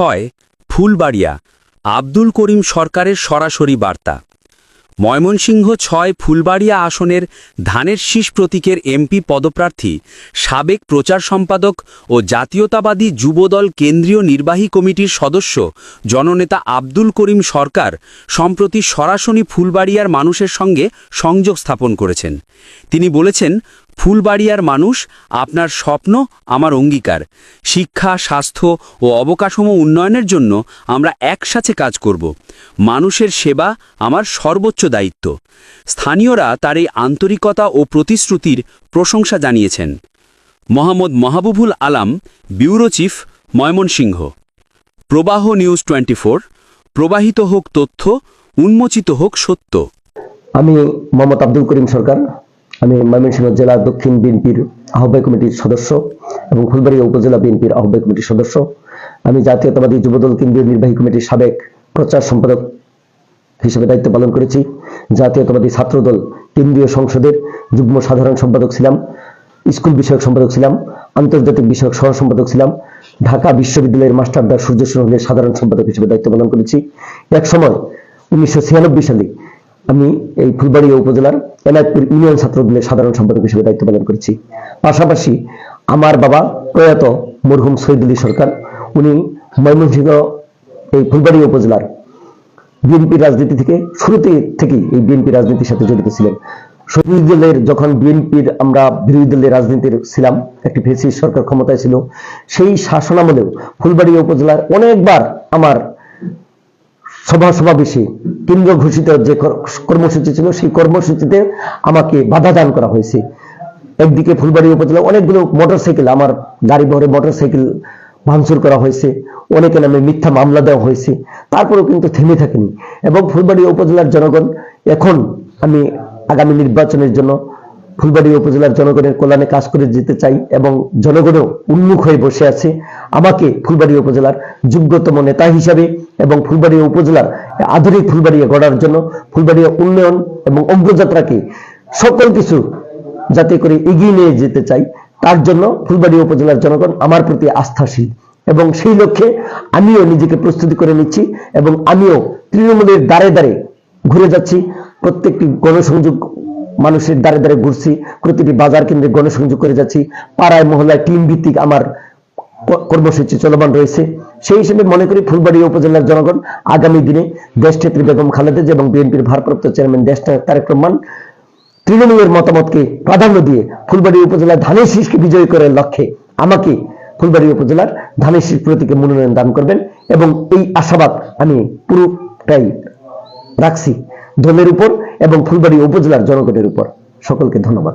ছয় ফুলবাড়িয়া, আব্দুল করিম সরকারের সরাসরি বার্তা। ময়মনসিংহ ছয় ফুলবাড়িয়া আসনের ধানের শীষ প্রতীকের এমপি পদপ্রার্থী, সাবেক প্রচার সম্পাদক ও জাতীয়তাবাদী যুবদল কেন্দ্রীয় নির্বাহী কমিটির সদস্য জননেতা আব্দুল করিম সরকার সম্প্রতি সরাসরি ফুলবাড়িয়ার মানুষের সঙ্গে সংযোগ স্থাপন করেছেন। তিনি বলেছেন ফুলবাড়িয়ার মানুষ আপনার স্বপ্ন, আমার অঙ্গীকার। শিক্ষা, স্বাস্থ্য ও অবকাঠামো উন্নয়নের জন্য আমরা একসাথে কাজ করব। মানুষের সেবা আমার সর্বোচ্চ দায়িত্ব। স্থানীয়রা তার এই আন্তরিকতা ও প্রতিশ্রুতির প্রশংসা জানিয়েছেন। মোহাম্মদ মাহবুবুল আলাম, ব্যুরো চিফ, ময়মনসিংহ। প্রবাহ নিউজ টোয়েন্টি প্রবাহিত হোক তথ্য, উন্মোচিত হোক সত্য। আমি মোহাম্মদ আব্দুল করিম সরকার। আমি ময়মনসিংহ জেলা দক্ষিণ বিএনপির আহ্বায়ক কমিটির সদস্য এবং ফুলবাড়িয়া উপজেলা বিএনপির আহ্বায়ক কমিটির সদস্য। আমি জাতীয়তাবাদী যুবদল কেন্দ্রীয় নির্বাহী কমিটির সাবেক প্রচার সম্পাদক হিসেবে দায়িত্ব পালন করেছি। জাতীয়তাবাদী ছাত্রদল কেন্দ্রীয় সংসদের যুগ্ম সাধারণ সম্পাদক ছিলাম, স্কুল বিষয়ক সম্পাদক ছিলাম, আন্তর্জাতিক বিষয়ক সহ সম্পাদক ছিলাম, ঢাকা বিশ্ববিদ্যালয়ের মাস্টারদা সূর্য সিংহের সাধারণ সম্পাদক হিসেবে দায়িত্ব পালন করেছি। এক সময় উনিশশো ছিয়ানব্বই সালে আমি এই ফুলবাড়িয়া উপজেলার এনায়তপুর ইউনিয়ন ছাত্রদলের সাধারণ সম্পাদক হিসেবে দায়িত্ব পালন করেছি। পাশাপাশি আমার বাবা প্রয়াত মরহুম শহীদুল্লি সরকার, উনি ময়মনসিংহ এই ফুলবাড়িয়া উপজেলার বিএনপি রাজনীতি থেকে শুরুতে থেকেই এই বিএনপি রাজনীতির সাথে জড়িত ছিলেন। শহীদ দলের যখন বিএনপির আমরা বিরোধী দলের রাজনীতির ছিলাম, একটি ফেসি সরকার ক্ষমতায় ছিল, সেই শাসনামলেও ফুলবাড়িয়া উপজেলার অনেকবার আমার সভা সমাবেশে কেন্দ্র ঘোষিত যে কর্মসূচি ছিল, সেই কর্মসূচিতে আমাকে বাধা দান করা হয়েছে। একদিকে ফুলবাড়ি উপজেলা অনেকগুলো মোটরসাইকেল, আমার গাড়ি বহরে মোটরসাইকেল ভাঙচুর করা হয়েছে। অনেকে নামে মিথ্যা মামলা দেওয়া হয়েছে। তারপরেও কিন্তু থেমে থাকেনি। এবং ফুলবাড়ি উপজেলার জনগণ, এখন আমি আগামী নির্বাচনের জন্য ফুলবাড়ি উপজেলার জনগণের কল্যাণে কাজ করে যেতে চাই এবং জনগণও উন্মুখ হয়ে বসে আছে। আমাকে ফুলবাড়ি উপজেলার যোগ্যতম নেতা হিসাবে এবং ফুলবাড়িয়া উপজেলার আধুনিক ফুলবাড়িয়া গড়ার জন্য ফুলবাড়িয়া উন্নয়ন এবং অগ্রযাত্রাকে সকল কিছু যাতে করে এগিয়ে নিয়ে যেতে চাই, তার জন্য ফুলবাড়ি উপজেলার জনগণ আমার প্রতি আস্থাশীল এবং সেই লক্ষ্যে আমিও নিজেকে প্রস্তুতি করে নিচ্ছি এবং আমিও তৃণমূলের দ্বারে দ্বারে ঘুরে যাচ্ছি। প্রত্যেকটি গণসংযোগ মানুষের দ্বারে দ্বারে ঘুরছি, প্রতিটি বাজার কেন্দ্রে গণসংযোগ করে যাচ্ছি, পাড়ায়, মহল্লায় টিম ভিত্তিক আমার কর্মসূচি চলমান রয়েছে। সেই হিসেবে মনে করি ফুলবাড়িয়া উপজেলার জনগণ আগামী দিনে দেশনেত্রী বেগম খালেদা এবং বিএনপির ভারপ্রাপ্ত চেয়ারম্যান দেশ তারেক রহমান তৃণমূলের মতামতকে প্রাধান্য দিয়ে ফুলবাড়ি উপজেলার ধানের শীষকে বিজয়ী করার লক্ষ্যে আমাকে ফুলবাড়ি উপজেলার ধানের শীষ প্রতীকে মনোনয়ন দান করবেন এবং এই আশাবাদ আমি পুরোটাই রাখছি। দলের উপর এবং ফুলবাড়ি উপজেলার জনগণের উপর। সকলকে ধন্যবাদ।